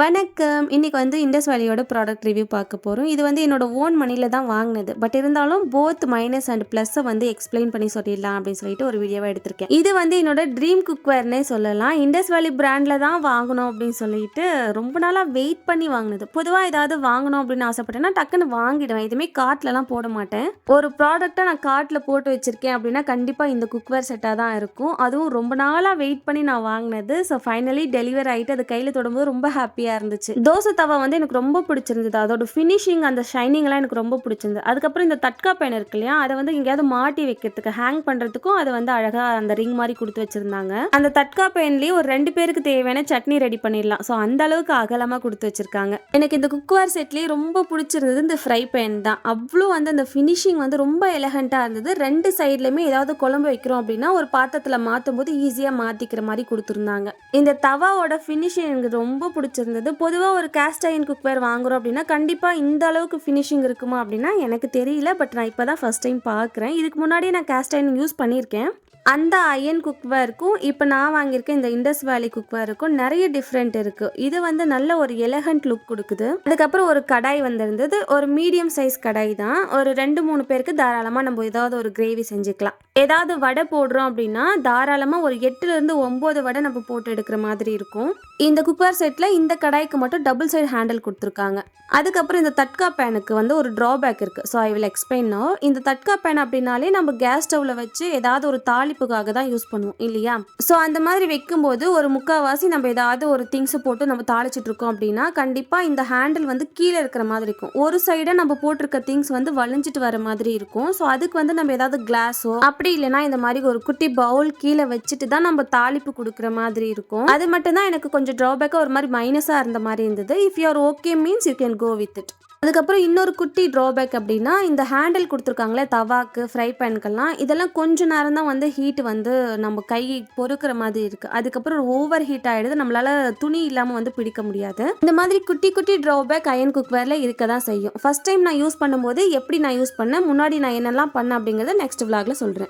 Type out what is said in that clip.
வணக்கம். இன்னைக்கு வந்து இண்டஸ் வேலியோட ப்ராடக்ட் ரிவ்யூ பார்க்க போகிறோம் இது வந்து என்னோட ஓன் மணியில் தான் வாங்கினது. பட் இருந்தாலும் போத் மைனஸ் அண்ட் ப்ளஸ்ஸை வந்து எக்ஸ்பிளைன் பண்ணி சொல்லிடலாம் அப்படின்னு சொல்லிட்டு ஒரு வீடியோவை எடுத்திருக்கேன். இது வந்து என்னோட ட்ரீம் குக்வேர்னே சொல்லலாம். இண்டஸ் வேலி பிராண்டில் தான் வாங்கணும் அப்படின்னு சொல்லிட்டு ரொம்ப நாளாக வெயிட் பண்ணி வாங்கினது. பொதுவாக ஏதாவது வாங்கணும் அப்படின்னு ஆசைப்பட்டேன்னா டக்குன்னு வாங்கிடுவேன். எதுவுமே கார்ட்லலாம் போட மாட்டேன். ஒரு ப்ராடக்ட்டை நான் கார்ட்டில் போட்டு வச்சிருக்கேன் அப்படின்னா கண்டிப்பாக இந்த குக்வேர் செட்டாக தான் இருக்கும். அதுவும் ரொம்ப நாளாக வெயிட் பண்ணி நான் வாங்கினது. ஸோ ஃபைனலி டெலிவர் ஆகிட்டு அது கையில் தொடும்போது ரொம்ப ஹாப்பியாக இருந்துச்சு. தோசை தவா வந்து எனக்கு ரொம்ப பிடிச்சிருந்தது. அதோட ஃபினிஷிங் அந்த ஷைனிங்லாம் எனக்கு ரொம்ப பிடிச்சிருந்தது. அதுக்கப்புறம் இந்த தட்கா பேன் இருக்கு இல்லையா அதை வந்து எங்கேயாவது மாட்டி வைக்கிறதுக்கு ஹேங் பண்ணுறதுக்கும் அதை வந்து அழகாக அந்த ரிங் மாதிரி கொடுத்து வச்சுருந்தாங்க. அந்த தட்கா பேன்லேயே ஒரு ரெண்டு பேருக்கு தேவையான சட்னி ரெடி பண்ணிடலாம். ஸோ அந்த அளவுக்கு அகலமாக கொடுத்து வச்சுருக்காங்க. எனக்கு இந்த குக்வேர் செட்லேயே ரொம்ப பிடிச்சிருந்தது இந்த ஃப்ரை பேன் தான். அவ்வளோ வந்து அந்த ஃபினிஷிங் வந்து ரொம்ப எலகண்ட்டாக இருந்தது. ரெண்டு சைட்லையுமே ஏதாவது குழம்பு வைக்கிறோம் அப்படின்னா ஒரு பாத்திரத்தில் மாற்றும் போது ஈஸியாக மாற்றிக்கிற மாதிரி கொடுத்துருந்தாங்க. இந்த தவாவோட ஃபினிஷிங் எனக்கு ரொம்ப பிடிச்சிருந்தது. பொதுவாக ஒரு கேஸ்ட் அயன் குக்வேர் வாங்குறோம் அப்படின்னா கண்டிப்பாக இந்த அளவுக்கு ஃபினிஷிங் இருக்குமா அப்படின்னா எனக்கு தெரியல. பட் நான் இப்போ தான் ஃபஸ்ட் டைம் பார்க்குறேன். இதுக்கு முன்னாடி நான் கேஸ்ட் அயன் யூஸ் பண்ணியிருக்கேன். அந்த அயன் குக்வேருக்கும் இப்போ நான் வாங்கியிருக்க இந்த இண்டஸ் வேலி குக்வேருக்கும் நிறைய டிஃப்ரெண்ட் இருக்குது இது வந்து நல்ல ஒரு எலகண்ட் லுக் கொடுக்குது. அதுக்கப்புறம் ஒரு கடாய் வந்திருந்தது. ஒரு மீடியம் சைஸ் கடாய் தான் ஒரு ரெண்டு மூணு பேருக்கு தாராளமாக நம்ம ஏதாவது ஒரு கிரேவி செஞ்சுக்கலாம். ஏதாவது வடை போடுறோம் அப்படின்னா தாராளமாக ஒரு எட்டுலேருந்து ஒம்பது வடை நம்ம போட்டு எடுக்கிற மாதிரி இருக்கும். இந்த குக்வேர் செட்டில் இந்த கடாய்க்கு மட்டும் டபுள் சைடு ஹேண்டில் கொடுத்துருக்காங்க. அதுக்கப்புறம் இந்த தட்கா பேனுக்கு வந்து ஒரு ட்ராபேக் இருக்குது ஸோ ஐ வில் எக்ஸ்பிளைன் இந்த தட்கா பேன் அப்படின்னாலே நம்ம கேஸ் ஸ்டவ்வில் வச்சு ஏதாவது ஒரு தாளிப்புக்காக தான் யூஸ் பண்ணுவோம் இல்லையா? ஸோ அந்த மாதிரி வைக்கும்போது ஒரு முக்கால்வாசி நம்ம ஏதாவது ஒரு திங்ஸை போட்டு நம்ம தாளிச்சிட்டு இருக்கோம் அப்படின்னா கண்டிப்பாக இந்த ஹேண்டில் வந்து கீழே இருக்கிற மாதிரி இருக்கும். ஒரு சைடாக நம்ம போட்டிருக்க திங்ஸ் வந்து வளைஞ்சிட்டு வர மாதிரி இருக்கும். ஸோ அதுக்கு வந்து நம்ம ஏதாவது கிளாஸோ அப்படி இல்லைன்னா இந்த மாதிரி ஒரு குட்டி பவுல் கீழே வச்சுட்டு தான் நம்ம தாளிப்பு கொடுக்குற மாதிரி இருக்கும். அது மட்டும் தான் எனக்கு கொஞ்சம் ட்ராபேக்காக ஒரு மாதிரி மைனஸாக இருந்த மாதிரி இருந்தது. If you are okay means you can go with it அதுக்கப்புறம் இன்னொரு குட்டி ட்ராபேக் அப்படின்னா இந்த ஹேண்டில் கொடுத்துருக்காங்களே தவாக்கு ஃப்ரை பேனுக்கெல்லாம் இதெல்லாம் கொஞ்ச நேரம் தான் வந்து ஹீட் வந்து நம்ம கை பொறுக்கிற மாதிரி இருக்குது அதுக்கப்புறம் ஓவர் ஹீட் ஆகிடுது நம்மளால் துணி இல்லாமல் வந்து பிடிக்க முடியாது. இந்த மாதிரி குட்டி குட்டி ட்ராபேக் அயன் குக்வேரில் இருக்க தான் செய்யும். ஃபர்ஸ்ட் டைம் நான் யூஸ் பண்ணும்போது எப்படி நான் யூஸ் பண்ணேன் முன்னாடி நான் என்னெல்லாம் பண்ணேன் அப்படிங்கிறத நெக்ஸ்ட் விளாகில் சொல்கிறேன்